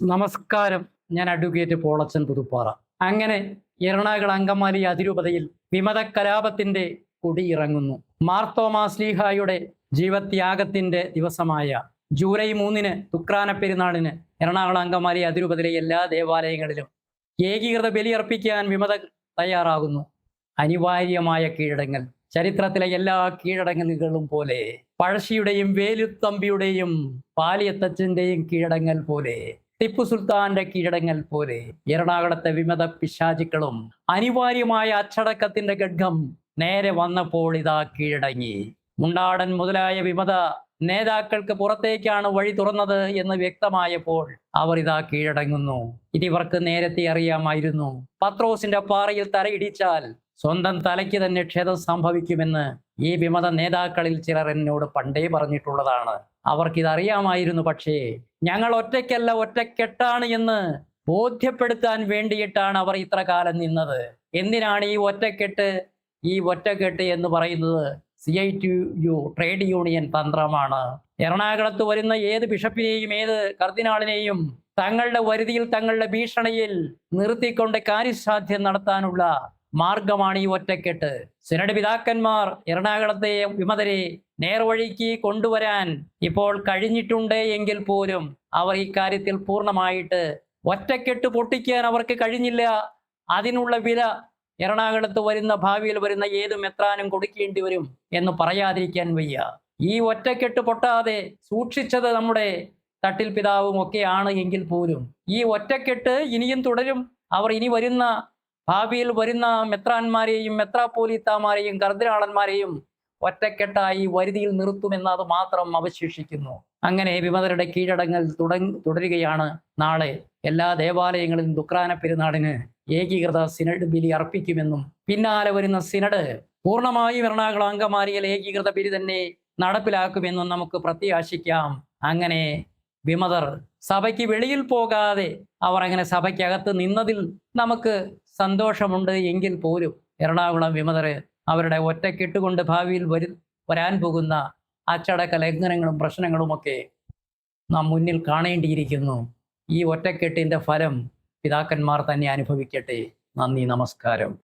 നമസ്കാരം. ഞാൻ അഡ്വക്കേറ്റ് പോളച്ചൻ പുതുപ്പാറ. അങ്ങനെ എറണാകുളം അങ്കമാലി അതിരൂപതയിൽ വിമത കലാപത്തിന്റെ കൊടിയിറങ്ങുന്നു. മാർത്തോമാ സ്ലീഹായുടെ ജീവത്യാഗത്തിന്റെ ദിവസമായ ജൂലൈ മൂന്നിന് തുക്രാന പെരുന്നാളിന് എറണാകുളം അങ്കമാലി അതിരൂപതയിലെ എല്ലാ ദേവാലയങ്ങളിലും ഏകീകൃത ബലിയർപ്പിക്കാൻ വിമത തയ്യാറാകുന്നു. അനിവാര്യമായ കീഴടങ്ങൽ. ചരിത്രത്തിലെ എല്ലാ കീഴടങ്ങലുകളും പോലെ പഴശ്ശിയുടെയും വേലുത്തമ്പിയുടെയും പാലിയത്തച്ഛന്റെയും കീഴടങ്ങൽ പോലെ ടിപ്പു സുൽത്താന്റെ കീഴടങ്ങൽ പോലെ എറണാകുളത്തെ വിമത പിശാചിക്കളും അനിവാര്യമായ അച്ചടക്കത്തിന്റെ ഘഡ്ഗം നേരെ വന്നപ്പോൾ ഇതാ കീഴടങ്ങി. മുണ്ടാടൻ മുതലായ വിമത നേതാക്കൾക്ക് പുറത്തേക്കാണ് വഴി തുറന്നത് എന്ന് വ്യക്തമായപ്പോൾ അവർ ഇതാ കീഴടങ്ങുന്നു. ഇതിവർക്ക് നേരത്തെ അറിയാമായിരുന്നു. പത്രോസിന്റെ പാറയിൽ തലയിടിച്ചാൽ സ്വന്തം തലയ്ക്ക് തന്നെ ക്ഷതം സംഭവിക്കുമെന്ന് ഈ വിമത നേതാക്കളിൽ ചിലർ എന്നോട് പണ്ടേ പറഞ്ഞിട്ടുള്ളതാണ്. അവർക്കിതറിയാമായിരുന്നു പക്ഷേ ഞങ്ങൾ ഒറ്റയ്ക്കല്ല ഒറ്റക്കെട്ടാണ് എന്ന് ബോധ്യപ്പെടുത്താൻ വേണ്ടിയിട്ടാണ് അവർ ഇത്ര കാലം നിന്നത്. എന്തിനാണ് ഈ ഒറ്റക്കെട്ട്? ഈ ഒറ്റക്കെട്ട് എന്ന് പറയുന്നത് C I T U trade union തന്ത്രമാണ്. എറണാകുളത്ത് വരുന്ന ഏത് ബിഷപ്പിനെയും ഏത് കർദിനാളിനെയും തങ്ങളുടെ വരുതിയിൽ തങ്ങളുടെ ഭീഷണിയിൽ നിർത്തിക്കൊണ്ട് കാര്യസാധ്യം നടത്താനുള്ള മാർഗമാണ് ഈ ഒറ്റക്കെട്ട്. സിനഡ് പിതാക്കന്മാർ എറണാകുളത്തെ വിമതരെ നേർവഴിക്ക് കൊണ്ടുവരാൻ ഇപ്പോൾ കഴിഞ്ഞിട്ടുണ്ട് എങ്കിൽ പോലും അവർ ഇക്കാര്യത്തിൽ പൂർണമായിട്ട് ഒറ്റക്കെട്ട് പൊട്ടിക്കാൻ അവർക്ക് കഴിഞ്ഞില്ല. അതിനുള്ള വില എറണാകുളത്ത് വരുന്ന ഭാവിയിൽ വരുന്ന ഏതും മെത്രാനും കൊടുക്കേണ്ടി വരും എന്ന് പറയാതിരിക്കാൻ വയ്യ. ഈ ഒറ്റക്കെട്ട് പൊട്ടാതെ സൂക്ഷിച്ചത് നമ്മുടെ തട്ടിൽ പിതാവും ഒക്കെയാണ് എങ്കിൽ പോലും ഈ ഒറ്റക്കെട്ട് ഇനിയും തുടരും. അവർ ഇനി വരുന്ന ഭാവിയിൽ വരുന്ന മെത്രാന്മാരെയും മെത്രാപ്പോലീത്താമാരെയും കർദിനാളന്മാരെയും ഒറ്റക്കെട്ടായി വരുതിയിൽ നിർത്തുമെന്നത് മാത്രം അവശേഷിക്കുന്നു. അങ്ങനെ വിമതരുടെ കീഴടങ്ങൽ തുടങ് തുടരുകയാണ് നാളെ. എല്ലാ ദേവാലയങ്ങളിലും ദുക്രാന പെരുന്നാളിന് ഏകീകൃത സിനഡ് ബലി അർപ്പിക്കുമെന്നും പിന്നാലെ വരുന്ന സിനഡ് പൂർണമായും എറണാകുളം അങ്കമാലിയിൽ ഏകീകൃത ബലി തന്നെ നടപ്പിലാക്കുമെന്നും നമുക്ക് പ്രത്യാശിക്കാം. അങ്ങനെ വിമതർ സഭയ്ക്ക് വെളിയിൽ പോകാതെ അവർ അങ്ങനെ സഭയ്ക്കകത്ത് നിന്നതിൽ നമുക്ക് സന്തോഷമുണ്ട് എങ്കിൽ പോലും എറണാകുളം വിമതരെ അവരുടെ ഒറ്റക്കെട്ടുകൊണ്ട് ഭാവിയിൽ വരു വരാൻ പോകുന്ന അച്ചടക്ക ലംഘനങ്ങളും പ്രശ്നങ്ങളുമൊക്കെ നാം മുന്നിൽ കാണേണ്ടിയിരിക്കുന്നു. ഈ ഒറ്റക്കെട്ടിന്റെ ഫലം പിതാക്കന്മാർ തന്നെ അനുഭവിക്കട്ടെ. നന്ദി നമസ്കാരം.